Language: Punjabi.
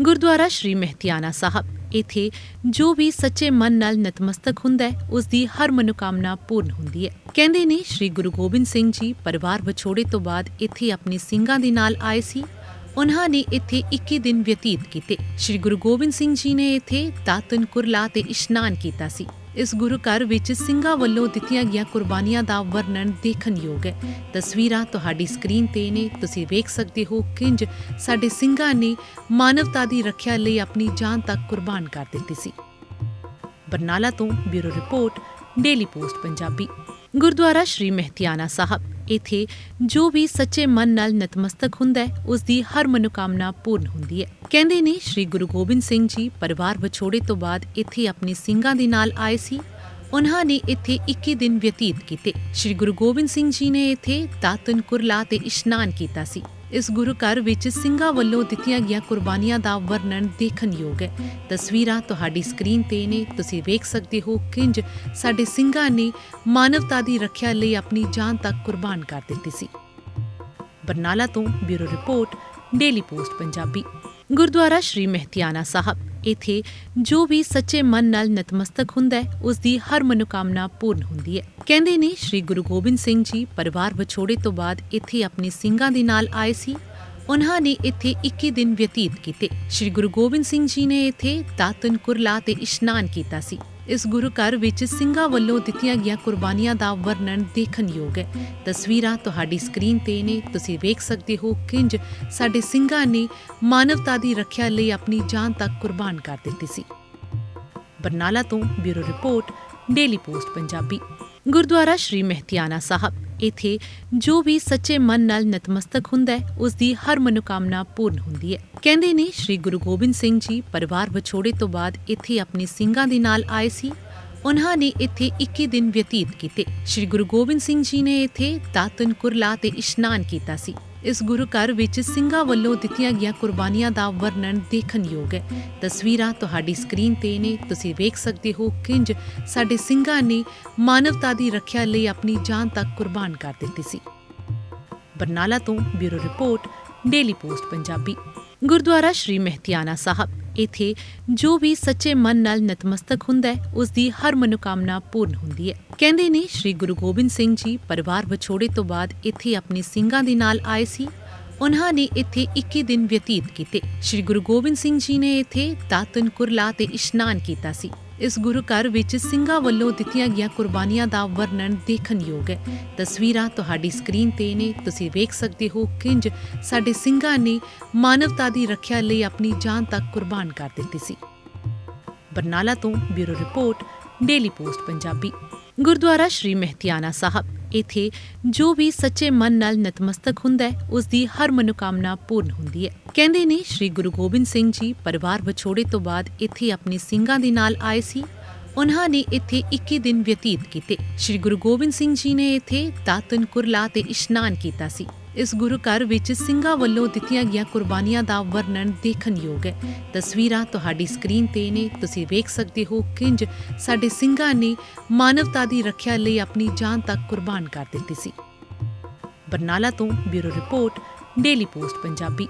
ਗੁਰਦੁਆਰਾ ਸ਼੍ਰੀ ਮਹਿਤਿਆਨਾ ਸਾਹਿਬ। ਇਥੇ ਜੋ ਵੀ ਸੱਚੇ ਮਨ ਨਾਲ ਨਤਮਸਤਕ ਹੁੰਦਾ ਹੈ ਉਸ ਦੀ ਹਰ ਮਨੋਕਾਮਨਾ ਪੂਰਨ ਹੁੰਦੀ ਹੈ। ਕਹਿੰਦੇ ਨੇ, ਸ਼੍ਰੀ ਗੁਰੂ ਗੋਬਿੰਦ ਸਿੰਘ ਜੀ ਪਰਿਵਾਰ ਵਿਛੋੜੇ ਤੋਂ ਬਾਅਦ ਇੱਥੇ ਆਪਣੇ ਸਿੰਘਾਂ ਦੇ ਨਾਲ ਆਏ ਸੀ। ਉਹਨਾਂ ਨੇ ਇੱਥੇ 21 ਦਿਨ ਬਤੀਤ ਕੀਤੇ। ਸ਼੍ਰੀ ਗੁਰੂ ਗੋਬਿੰਦ ਸਿੰਘ ਜੀ ਨੇ ਇੱਥੇ ਦਾਤਨ ਕੁਰਲਾ ਤੇ ਇਸ਼ਨਾਨ ਕੀਤਾ ਸੀ। ਇਸ ਗੁਰੂ ਘਰ ਵਿੱਚ ਸਿੰਘਾਂ ਵੱਲੋਂ ਦਿੱਤੀਆਂ ਗਈਆਂ ਕੁਰਬਾਨੀਆਂ ਦਾ ਵਰਣਨ ਦੇਖਣਯੋਗ ਹੈ। ਤਸਵੀਰਾਂ ਤੁਹਾਡੀ ਸਕਰੀਨ ਤੇ ਨੇ। ਤੁਸੀਂ ਵੇਖ ਸਕਦੇ ਹੋ ਕਿੰਜ ਸਾਡੇ ਸਿੰਘਾਂ ਨੇ ਮਾਨਵਤਾ ਦੀ ਰੱਖਿਆ ਲਈ ਆਪਣੀ ਜਾਨ ਤੱਕ ਕੁਰਬਾਨ ਕਰ ਦਿੱਤੀ ਸੀ। ਬਰਨਾਲਾ ਤੋਂ bureau report, daily post, Punjabi. Gurdwara Shri Mehtiana Sahib. ਇੱਥੇ ਜੋ ਵੀ ਸੱਚੇ ਮਨ ਨਾਲ ਨਤਮਸਤਕ ਹੁੰਦਾ ਹੈ, ਉਸ ਦੀ ਹਰ ਮਨੋਕਾਮਨਾ ਪੂਰਨ ਹੁੰਦੀ ਹੈ। ਕਹਿੰਦੇ ਨੇ, ਸ਼੍ਰੀ ਗੁਰੂ ਗੋਬਿੰਦ ਸਿੰਘ ਜੀ ਪਰਿਵਾਰ ਵਿਛੋੜੇ ਤੋਂ ਬਾਅਦ ਇੱਥੇ ਆਪਣੇ ਸਿੰਘਾਂ ਦੇ ਨਾਲ ਆਏ ਸੀ। ਉਹਨਾਂ ਨੇ ਇੱਥੇ 21 ਦਿਨ ਬਤੀਤ ਕੀਤੇ। ਸ਼੍ਰੀ ਗੁਰੂ ਗੋਬਿੰਦ ਸਿੰਘ ਜੀ ਨੇ ਇੱਥੇ ਦਾਤਨ ਕੁਰਲਾ ਤੇ ਇਸ਼ਨਾਨ ਕੀਤਾ ਸੀ। ਇਸ ਗੁਰੂ ਘਰ ਵਿੱਚ ਸਿੰਘਾਂ ਵੱਲੋਂ ਦਿੱਤੀਆਂ ਗਈਆਂ ਕੁਰਬਾਨੀਆਂ ਦਾ ਵਰਣਨ ਦੇਖਣਯੋਗ ਹੈ। ਤਸਵੀਰਾਂ ਤੁਹਾਡੀ ਸਕਰੀਨ ਤੇ ਨੇ। ਤੁਸੀਂ ਵੇਖ ਸਕਦੇ ਹੋ, ਕਿੰਜ ਸਾਡੇ ਸਿੰਘਾਂ ਨੇ ਮਾਨਵਤਾ ਦੀ ਰੱਖਿਆ ਲਈ ਆਪਣੀ ਜਾਨ ਤੱਕ ਕੁਰਬਾਨ ਕਰ ਦਿੱਤੀ ਸੀ। ਬਰਨਾਲਾ ਤੋਂ bureau report, daily post, Punjabi. Gurdwara Shri Mehtiana Sahib. ਇਥੇ ਜੋ ਵੀ ਸੱਚੇ ਮਨ ਨਾਲ ਨਤਮਸਤਕ ਹੁੰਦਾ ਹੈ, ਉਸ ਦੀ ਹਰ ਮਨੋਕਾਮਨਾ ਪੂਰਨ ਹੁੰਦੀ ਹੈ। ਕਹਿੰਦੇ ਨੇ, ਸ਼੍ਰੀ ਗੁਰੂ ਗੋਬਿੰਦ ਸਿੰਘ ਜੀ ਪਰਿਵਾਰ ਵਿਛੋੜੇ ਤੋਂ ਬਾਅਦ ਇੱਥੇ ਆਪਣੇ ਸਿੰਘਾਂ ਦੇ ਨਾਲ ਆਏ ਸੀ। ਉਹਨਾਂ ਨੇ ਇੱਥੇ 21 ਦਿਨ ਬਤੀਤ ਕੀਤੇ। ਸ਼੍ਰੀ ਗੁਰੂ ਗੋਬਿੰਦ ਸਿੰਘ ਜੀ ਨੇ ਇੱਥੇ ਦਾਤਨ ਕੁਰਲਾ ਤੇ ਇਸ਼ਨਾਨ ਕੀਤਾ ਸੀ। ਇਸ ਗੁਰੂ ਘਰ ਵਿੱਚ ਸਿੰਘਾਂ ਵੱਲੋਂ ਦਿੱਤੀਆਂ ਗਈਆਂ ਕੁਰਬਾਨੀਆਂ ਦਾ ਵਰਣਨ ਦੇਖਣਯੋਗ ਹੈ। ਤਸਵੀਰਾਂ ਤੁਹਾਡੀ ਸਕਰੀਨ ਤੇ ਨੇ। ਤੁਸੀਂ ਵੇਖ ਸਕਦੇ ਹੋ ਕਿੰਜ ਸਾਡੇ ਸਿੰਘਾਂ ਨੇ ਮਾਨਵਤਾ ਦੀ ਰੱਖਿਆ ਲਈ ਆਪਣੀ ਜਾਨ ਤੱਕ ਕੁਰਬਾਨ ਕਰ ਦਿੱਤੀ ਸੀ। ਬਰਨਾਲਾ ਤੋਂ bureau report, daily post, Punjabi. Gurdwara Shri Mehtiana Sahib. ਇਥੇ ਜੋ ਵੀ ਸੱਚੇ ਮਨ ਨਾਲ ਨਤਮਸਤਕ ਹੁੰਦਾ ਹੈ, ਉਸ ਦੀ ਹਰ ਮਨੋਕਾਮਨਾ ਪੂਰਨ ਹੁੰਦੀ ਹੈ। ਕਹਿੰਦੇ ਨੇ, ਸ਼੍ਰੀ ਗੁਰੂ ਗੋਬਿੰਦ ਸਿੰਘ ਜੀ ਪਰਿਵਾਰ ਵਿਛੋੜੇ ਤੋਂ ਬਾਅਦ ਇੱਥੇ ਆਪਣੇ ਸਿੰਘਾਂ ਦੇ ਨਾਲ ਆਏ ਸੀ। ਉਹਨਾਂ ਨੇ ਇੱਥੇ 21 ਦਿਨ ਬਤੀਤ ਕੀਤੇ। ਸ਼੍ਰੀ ਗੁਰੂ ਗੋਬਿੰਦ ਸਿੰਘ ਜੀ ਨੇ ਇੱਥੇ ਦਾਤਨ, ਕੁਰਲਾ ਤੇ ਇਸ਼ਨਾਨ ਕੀਤਾ ਸੀ। ਇਸ ਗੁਰੂ ਘਰ ਵਿੱਚ ਸਿੰਘਾਂ ਵੱਲੋਂ ਦਿੱਤੀਆਂ ਗਈਆਂ ਕੁਰਬਾਨੀਆਂ ਦਾ ਵਰਣਨ ਦੇਖਣਯੋਗ ਹੈ। ਤਸਵੀਰਾਂ ਤੁਹਾਡੀ ਸਕਰੀਨ ਤੇ ਨੇ। ਤੁਸੀਂ ਵੇਖ ਸਕਦੇ ਹੋ ਕਿੰਜ ਸਾਡੇ ਸਿੰਘਾਂ ਨੇ ਮਾਨਵਤਾ ਦੀ ਰੱਖਿਆ ਲਈ ਆਪਣੀ ਜਾਨ ਤੱਕ ਕੁਰਬਾਨ ਕਰ ਦਿੱਤੀ ਸੀ। ਬਰਨਾਲਾ ਤੋਂ bureau report, daily post, Punjabi. Gurdwara Shri Mehtiana Sahib. ਇੱਥੇ ਜੋ ਵੀ ਸੱਚੇ ਮਨ ਨਾਲ ਨਤਮਸਤਕ ਹੁੰਦਾ ਹੈ, ਉਸ ਦੀ ਹਰ ਮਨੋਕਾਮਨਾ ਪੂਰਨ ਹੁੰਦੀ ਹੈ। ਕਹਿੰਦੇ ਨੇ, ਸ਼੍ਰੀ ਗੁਰੂ ਗੋਬਿੰਦ ਸਿੰਘ ਜੀ ਪਰਿਵਾਰ ਵਿਛੋੜੇ ਤੋਂ ਬਾਅਦ ਇੱਥੇ ਆਪਣੇ ਸਿੰਘਾਂ ਦੇ ਨਾਲ ਆਏ ਸੀ। ਉਹਨਾਂ ਨੇ ਇੱਥੇ 21 ਦਿਨ ਬਤੀਤ ਕੀਤੇ। ਸ਼੍ਰੀ ਗੁਰੂ ਗੋਬਿੰਦ ਸਿੰਘ ਜੀ ਨੇ ਇੱਥੇ ਦਾਤਨ ਕੁਰਲਾ ਤੇ ਇਸ਼ਨਾਨ ਕੀਤਾ ਸੀ। ਇਸ ਗੁਰੂ ਘਰ ਵਿੱਚ ਸਿੰਘਾਂ ਵੱਲੋਂ ਦਿੱਤੀਆਂ ਗਈਆਂ ਕੁਰਬਾਨੀਆਂ ਦਾ ਵਰਣਨ ਦੇਖਣਯੋਗ ਹੈ। ਤਸਵੀਰਾਂ ਤੁਹਾਡੀ ਸਕਰੀਨ ਤੇ ਨੇ। ਤੁਸੀਂ ਵੇਖ ਸਕਦੇ ਹੋ ਕਿੰਜ ਸਾਡੇ ਸਿੰਘਾਂ ਨੇ ਮਾਨਵਤਾ ਦੀ ਰੱਖਿਆ ਲਈ ਆਪਣੀ ਜਾਨ ਤੱਕ ਕੁਰਬਾਨ ਕਰ ਦਿੱਤੀ ਸੀ। ਬਰਨਾਲਾ ਤੋਂ bureau report, daily post, Punjabi. Gurdwara Shri Mehtiana Sahib. ਇਥੇ ਜੋ ਵੀ ਸੱਚੇ ਮਨ ਨਾਲ ਨਤਮਸਤਕ ਹੁੰਦਾ ਹੈ, ਉਸ ਦੀ ਹਰ ਮਨੋਕਾਮਨਾ ਪੂਰਨ ਹੁੰਦੀ ਹੈ। ਕਹਿੰਦੇ ਨੇ, ਸ਼੍ਰੀ ਗੁਰੂ ਗੋਬਿੰਦ ਸਿੰਘ ਜੀ ਪਰਿਵਾਰ ਵਿਛੋੜੇ ਤੋਂ ਬਾਅਦ ਇੱਥੇ ਆਪਣੇ ਸਿੰਘਾਂ ਦੇ ਨਾਲ ਆਏ ਸੀ। ਉਹਨਾਂ ਨੇ ਇੱਥੇ 21 ਦਿਨ ਬਤੀਤ ਕੀਤੇ। ਸ਼੍ਰੀ ਗੁਰੂ ਗੋਬਿੰਦ ਸਿੰਘ ਜੀ ਨੇ ਇੱਥੇ ਦਾਤਨ ਕੁਰਲਾ ਤੇ ਇਸ਼ਨਾਨ ਕੀਤਾ ਸੀ। ਇਸ ਗੁਰੂ ਘਰ ਵਿੱਚ ਸਿੰਘਾਂ ਵੱਲੋਂ ਦਿੱਤੀਆਂ ਗਈਆਂ ਕੁਰਬਾਨੀਆਂ ਦਾ ਵਰਣਨ ਦੇਖਣਯੋਗ ਹੈ। ਤਸਵੀਰਾਂ ਤੁਹਾਡੀ ਸਕਰੀਨ ਤੇ ਨੇ। ਤੁਸੀਂ ਵੇਖ ਸਕਦੇ ਹੋ ਕਿੰਜ ਸਾਡੇ ਸਿੰਘਾਂ ਨੇ ਮਾਨਵਤਾ ਦੀ ਰੱਖਿਆ ਲਈ ਆਪਣੀ ਜਾਨ ਤੱਕ ਕੁਰਬਾਨ ਕਰ ਦਿੱਤੀ ਸੀ। ਬਰਨਾਲਾ ਤੋਂ bureau report, daily post, Punjabi.